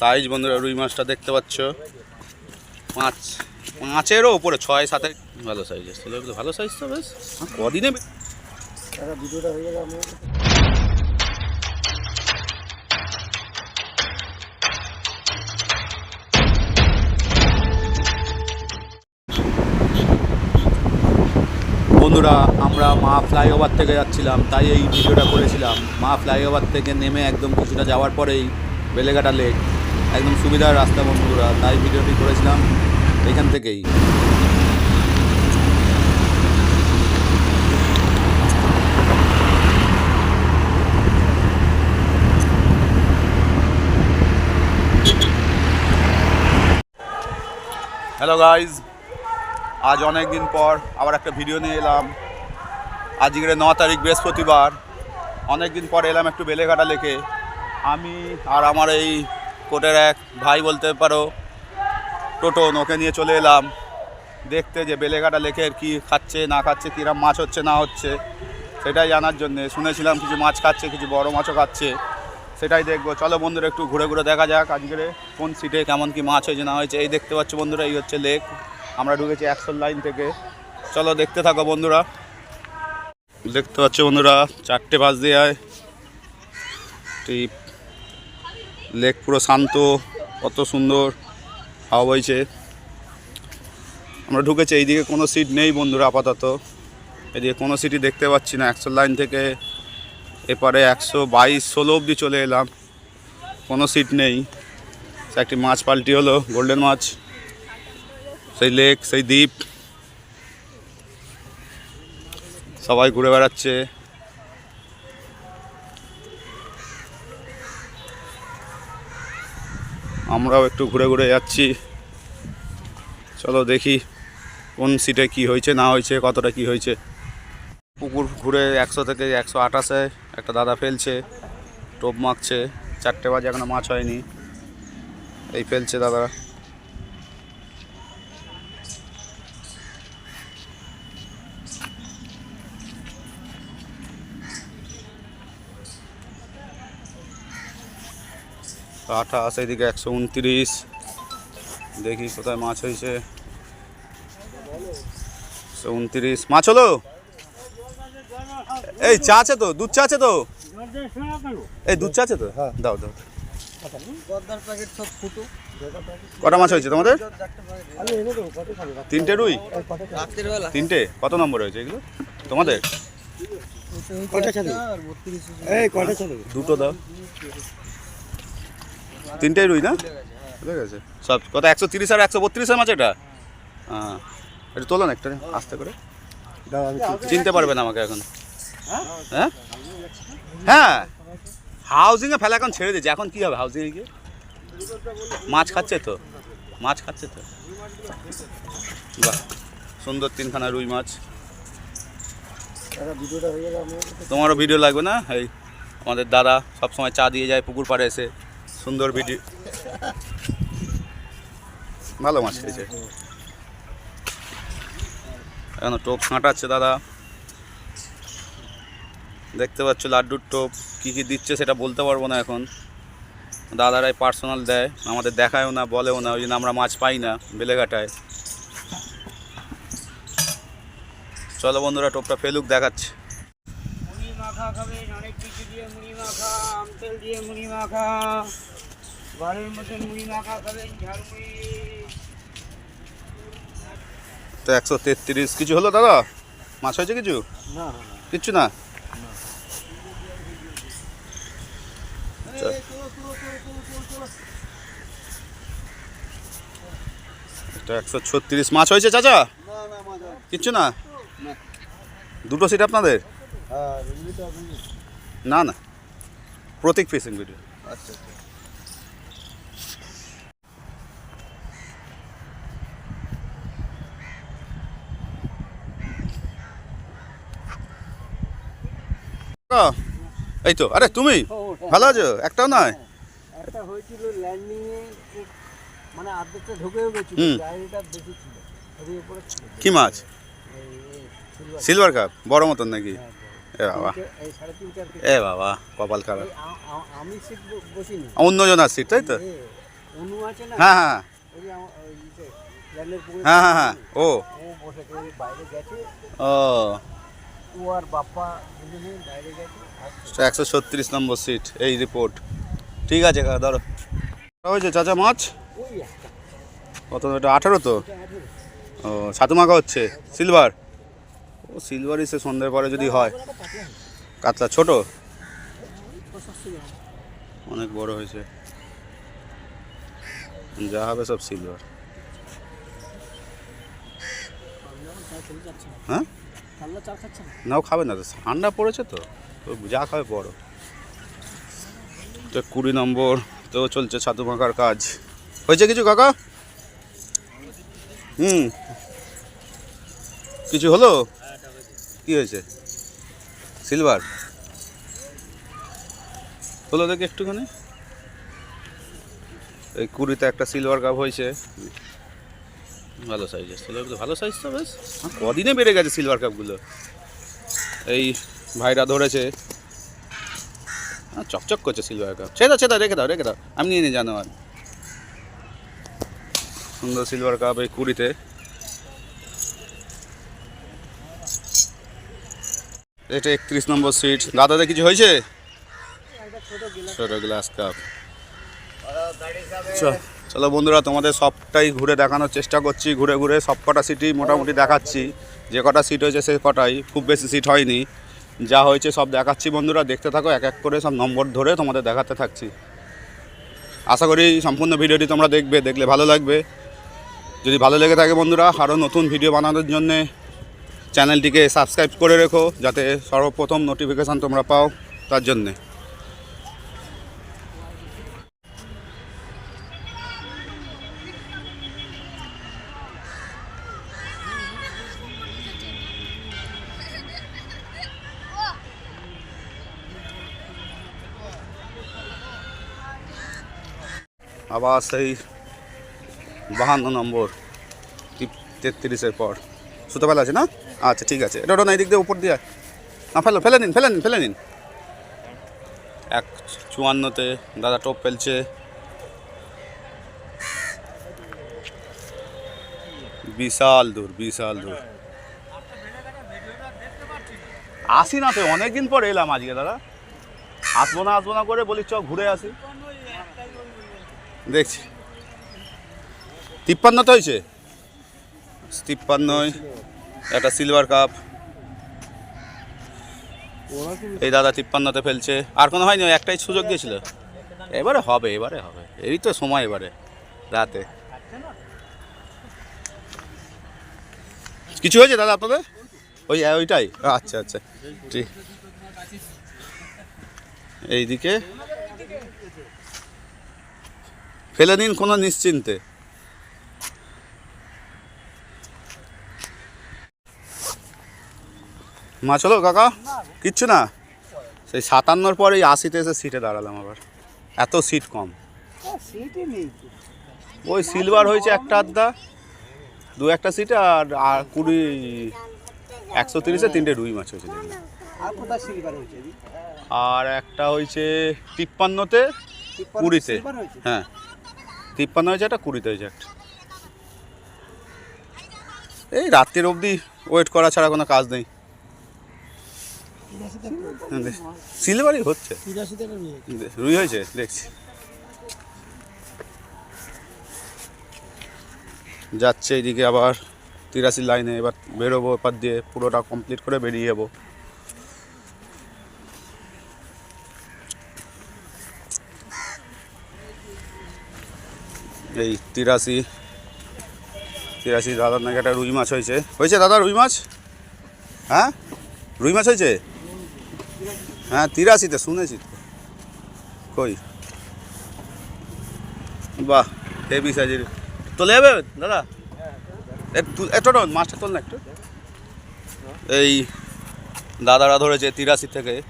Size বন্ধুরা রুই মাছটা দেখতে পাচ্ছ। পাঁচ পাঁচেরও ওপরে ছয় সাতে ভালো সাইজ এসছে। এগুলো ভালো সাইজ তো বেশ। কদিনে বন্ধুরা আমরা মা ফ্লাইওভার থেকে যাচ্ছিলাম তাই এই ভিডিওটা করেছিলাম। মা ফ্লাইওভার থেকে নেমে একদম কিছুটা যাওয়ার পরেই বেলেঘাটা লেক একদম সুবিধার রাস্তা, বন্ধুরা। তাই ভিডিওটি করেছিলাম এখান থেকেই। হ্যালো গাইজ আজ অনেক দিন পর আবার একটা ভিডিও নিয়ে এলাম। আজকের ন তারিখ বৃহস্পতিবার। অনেক দিন পর এলাম একটু বেলেঘাটা লেকে। আমি আর আমার এই কোটের এক ভাই বলতে পারো, টোটো ওকে নিয়ে চলে এলাম। দেখতে যে বেলেঘাটা লেকের কি খাচ্ছে, না খাচ্ছে কীরকম মাছ হচ্ছে, না হচ্ছে, সেটাই জানার জন্যে শুনেছিলাম কিছু মাছ খাচ্ছে, কিছু বড় মাছও খাচ্ছে। সেটাই দেখব। চলো বন্ধুরা, একটু ঘুরে ঘুরে দেখা যাক আজকে কোন সিটে কেমন কি মাছ হয়েছে, না হয়েছে। এই দেখতে পাচ্ছ বন্ধুরা, এই হচ্ছে লেক। আমরা ঢুকেছি একশো লাইন থেকে। চলো দেখতে থাকো বন্ধুরা। দেখতে পাচ্ছ বন্ধুরা, চারটে বাজ দিয়ে এই লেক পুরো শান্ত, কত সুন্দর, হাওয়া বইছে। আমরা ঢুকেছি, এইদিকে কোনো সিট নেই বন্ধুরা আপাতত। এদিকে কোনো সিটই দেখতে পাচ্ছি না, একশো লাইন থেকে এপারে একশো বাইশ, ষোলো অবধি চলে এলাম। কোনো সিট নেই। একটি মাছ পাল্টি হলো, গোল্ডেন মাছ। সেই লেক, সেই দ্বীপ। সবাই ঘুরে বেড়াচ্ছে। আমরাও একটু ঘুরে ঘুরে যাচ্ছি। চলো দেখি কোন সিটে কি হয়েছে, না হয়েছে, কতটা কি হয়েছে। পুকুর ঘুরে একশো থেকে একশো আঠাশে একটা দাদা ফেলছে, টোপ মাখছে, চারটে বাজে এখনও মাছ হয়নি। এই ফেলছে দাদা আঠাশ এইদিকে একশো উনত্রিশ। দেখি কোথায় মাছ হয়েছে। একশো উনত্রিশ। মাছ হলো? এই চা আছে তো? দুধ চা আছে তো? এই দুধ চা আছে তো? হ্যাঁ দাও দাও। কটা মাছ হয়েছে তোমাদের? তিনটে রুই? তিনটে? কত নম্বর হয়েছে এগুলো? তোমাদের? দুটো দাও। তিনটেই রুই না? ঠিক আছে সব কত একশো তিরিশ আর একশো বত্রিশের মাছ এটা? হ্যাঁ। একটু তোলো না একটা আস্তে করে। চিনতে পারবেন আমাকে এখন। হ্যাঁ? হ্যাঁ। হাউজিংয়ে ফেলা এখন ছেড়ে দিয়েছে। এখন কী হবে হাউজিংয়ে গিয়ে? মাছ খাচ্ছে তো। মাছ খাচ্ছে তো। বাহ সুন্দর তিনখানা রুই মাছ। তোমারও ভিডিও লাগবে না? এই আমাদের দাদা সব সময় চা দিয়ে যায় পুকুর পাড়ে এসে। সুন্দর ভিডিও। ভালো মাছ খেয়েছে। এখন টোপ ছাঁটাচ্ছে দাদা। দেখতে পাচ্ছ লাড্ডুর টোপ, কী কী দিচ্ছে সেটা বলতে পারব না এখন। দাদারাই পার্সোনাল দেয়, আমাদের দেখায়ও না, বলেও না, ওই জন্য আমরা মাছ পাই না বেলেঘাটায়। চলো বন্ধুরা, টোপটা ফেলুক, দেখাচ্ছে। মুড়ি মাখা খাবেন, অনেক কিছু দিয়ে মুড়ি মাখা আম তেল দিয়ে মুড়ি মাখা। ঘরের মতন মুড়ি মাখা খাবেন ঝালমুড়ি তো একশো তেত্রিশ কিছু হলো দাদা? মাছ হয়েছে কিছু? না কিচ্ছু না। একশো ছত্রিশ মাছ হয়েছে চাচা? কিচ্ছু না? দুটো সিট আপনাদের? হ্যাঁ না না। প্রতীক ফেসিং ভিডিও আচ্ছা। এই তো আরে তুমি ভালো আছো? একটাও নয়। একটা হয়েছিল ল্যান্ডিং এ মানে আর্ধেকটা ঢুকেও গেছিল। গাড়িটা বেশি ছিল এর উপরে ছিল। কি মাছ? সিলভার কাপ বড় মতন নাকি? হ্যাঁ, এ বাবা। এ বাবা কপাল খারাপ। আমি সিট বসিনি। অন্যজনের সিট তাই তো? হ্যাঁ হ্যাঁ। হ্যাঁ হ্যাঁ হ্যাঁ। ও। ও। ও আর বাপ্পা দুজনে বাইরে গেছে। একশো ছত্রিশ নম্বর সিট এই রিপোর্ট ঠিক আছে কাকা ধরো। হয়েছে চাচা মাছ? ওই কত এটা আঠারো তো? ও ছাতু মাখা হচ্ছে সিলভার ও সিলভারই সে সন্ধ্যের পরে যদি হয়। কাতলা ছোট? অনেক বড় হয়েছে। যা হবে সব সিলভার। হ্যাঁ? না নাও খাবে না, তো ঠান্ডা পড়েছে তো। তো যা খাবে, বড়। তো কুড়ি নম্বর, তো চলছে ছাতু মাখার কাজ। হয়েছে কিছু, কাকা? হুম। কিছু হলো? কি হয়েছে? সিলভার? হলো দেখি একটুখানি। এই কুড়িতে একটা সিলভার কাপ হয়েছে। ভালো সাইজ আসলে ভালো সাইজ তো বেশ। কদিনে বেড়ে গেছে সিলভার কাপগুলো এই ভাইরা ধরেছে। চকচক করছে সিলভার কাপ ছেদা ছেদা, রেখে দাও রেখে দাও। আমি নিয়ে নিয়ে জানো আর সুন্দর সিলভার কাপ এই কুড়িতে। এটা একত্রিশ নম্বর সিট দাদাদের কিছু হয়েছে? ছোট গ্লাস কাপ চলো বন্ধুরা, তোমাদের সবটাই ঘুরে দেখানোর চেষ্টা করছি। ঘুরে ঘুরে সব কটা সিটই মোটামুটি দেখাচ্ছি। যে কটা সিট হয়েছে সে কটাই। খুব বেশি সিট হয়নি। যা হয়েছে সব দেখাচ্ছি বন্ধুরা। দেখতে থাকো, এক এক করে সব নম্বর ধরে তোমাদের দেখাতে থাকছি। আশা করি সম্পূর্ণ ভিডিওটি তোমরা দেখবে, দেখলে ভালো লাগবে। যদি ভালো লেগে থাকে বন্ধুরা, আরও নতুন ভিডিও বানানোর জন্যে চ্যানেলটিকে সাবস্ক্রাইব করে রেখো, যাতে সর্বপ্রথম নোটিফিকেশান তোমরা পাও তার জন্যে। আবার সেই বাহান্ন নম্বর তেত্রিশের পর। সুতোবেলা আছে না? আচ্ছা ঠিক আছে। এটা ওটা না, এই দিক দিয়ে উপর দিয়ে না, ফেলো, ফেলে নিন ফেলে নিন ফেলে নিন। এক চুয়ান্নতে দাদা টোপ ফেলছে। বিশাল দূর বিশাল দূর। আসি না তো, অনেকদিন পর এলাম আজকে, দাদা। আসব না আসব না করে বলি চ ঘুরে আসি। দেখছি। তিপ্পান্ন তো হয়েছে? তিপ্পান্নয় একটা সিলভার কাপ এই দাদা তিপ্পান্নতে ফেলছে। আর কোনো হয়নি? একটাই সুযোগ দিয়েছিল। এবারে হবে এবারে হবে। এই তো সময় এবারে, রাতে। কিছু হয়েছে দাদা আপনাদের? ওই, ওইটাই। আচ্ছা আচ্ছা। ঠিক। এইদিকে ফেলে নিন কোনো নিশ্চিন্তে। মাছ হলো কাকা কিচ্ছু না? সেই সাতান্নর পর এই আশিতে এসে সিটে দাঁড়ালাম আবার। এত সিট কম। ওই সিলভার হয়েছে একটা আধা দু একটা সিটে আর আর কুড়ি একশো তিরিশে তিনটে রুই মাছ হয়েছে? আর একটা হয়েছে তিপ্পান্নতে কুড়িতে। হ্যাঁ। তিপ্পান্ন হয়েছে একটা, কুড়িতে হয়েছে এই রাত্রির অবধি ওয়েট করা ছাড়া কোনো কাজ নেই। সিলভারই হচ্ছে। রুই হয়েছে। দেখছি। যাচ্ছে এইদিকে আবার তিরাশি লাইনে, এবার বেরোবো এপার দিয়ে, পুরোটা কমপ্লিট করে বেরিয়ে যাব। এই তিরাশি তিরাশি দাদার নাকি একটা রুই মাছ হয়েছে। হয়েছে দাদা রুই মাছ? হ্যাঁ? রুই মাছ হয়েছে? হ্যাঁ তিরাশিতে, শুনেছি। কই? বাহ, হেভি সাইজের। তোলে যাবে দাদা? একটু মাছটা তোল না একটু। এই দাদারা ধরেছে তিরাশি থেকে।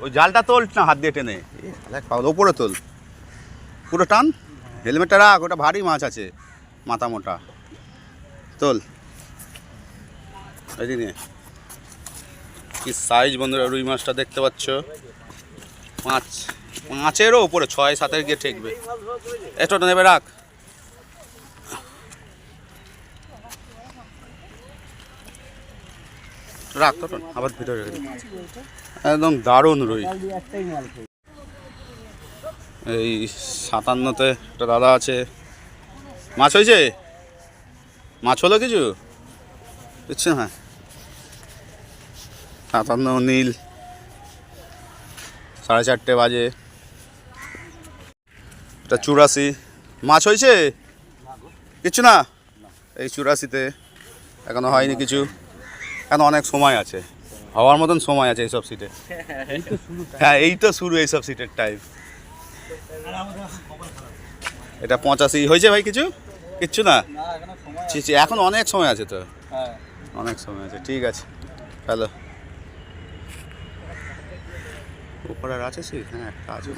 ওই জালটা তোল না, হাত দিয়ে টেনে। ওপরে তোল। পুরো টান। হেলমেটটা রাখ, ওটা ভারী মাছ আছে, মাথা মোটা। তোল। কি সাইজ বন্ধুরা, রুই মাছটা দেখতে পাচ্ছ? পাঁচ পাঁচেরও উপরে ছয় সাতের গিয়ে ঠেকবে। এটা নেবে, রাখ। রাখ তো আবার ভিতরে একদম দারুণ রুই কাল দিয়ে একটাই মাল খেয়ে এই সাতান্নতে একটা দাদা আছে। মাছ হয়েছে? মাছ হলো কিছু? বুঝছ হ্যাঁ। সাতান্ন নীল। সাড়ে চারটে বাজে। এটা চুরাশি। মাছ হয়েছে? কিছু না? এই চুরাশিতে। এখনও হয়নি কিছু। এখন অনেক সময় আছে। হওয়ার মতন সময় আছে এইসব সিটে হ্যাঁ এই তো শুরু এইসব সিটের টাইম এটা পঁচাশি। হয়েছে ভাই কিছু? কিচ্ছু না? ছি এখন অনেক সময় আছে তো। অনেক সময় আছে, ঠিক আছে। হ্যালো। আর আছে সিট? হ্যাঁ একটা আছে।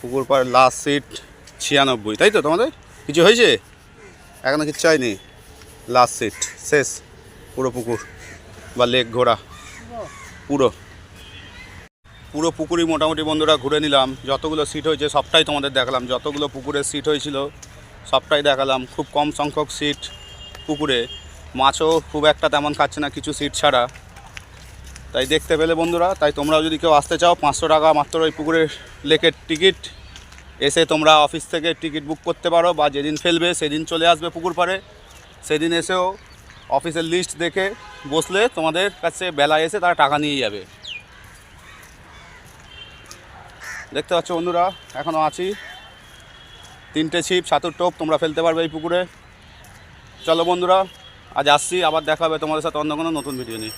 পুকুর পাড় লাস্ট সিট ছিয়ানব্বই, তাই তো তোমাদের? কিছু হয়েছে? এখনও কিচ্ছু হয়নি? লাস্ট সিট শেষ। পুরো পুকুর বা লেক ঘোরা। পুরো। পুরো পুকুরই মোটামুটি বন্ধুরা ঘুরে নিলাম। যতগুলো সিট হয়েছে সবটাই তোমাদের দেখালাম। যতগুলো পুকুরের সিট হয়েছিল, সবটাই দেখালাম। খুব কম সংখ্যক সিট পুকুরে। মাছও খুব একটা তেমন খাচ্ছে না, কিছু সিট ছাড়া। তাই দেখতে পেলে বন্ধুরা, তাই তোমরাও যদি কেউ আসতে চাও, পাঁচশো টাকা মাত্র ওই পুকুরের লেকের টিকিট এসে তোমরা অফিস থেকে টিকিট বুক করতে পারো, বা যেদিন ফেলবে, সেদিন চলে আসবে পুকুর পাড়ে। সেদিন এসেও অফিসের লিস্ট দেখে বসলে তোমাদের কাছে বেলা এসে তারা টাকা নিয়ে যাবে। দেখতে পাচ্ছ বন্ধুরা এখনও আছি। তিনটে ছিপ, সাতুর টোপ, তোমরা ফেলতে পারবে এই পুকুরে। চলো বন্ধুরা, আজ আসছি, আবার দেখা হবে তোমাদের সাথে অন্য কোনো নতুন ভিডিও নিয়ে।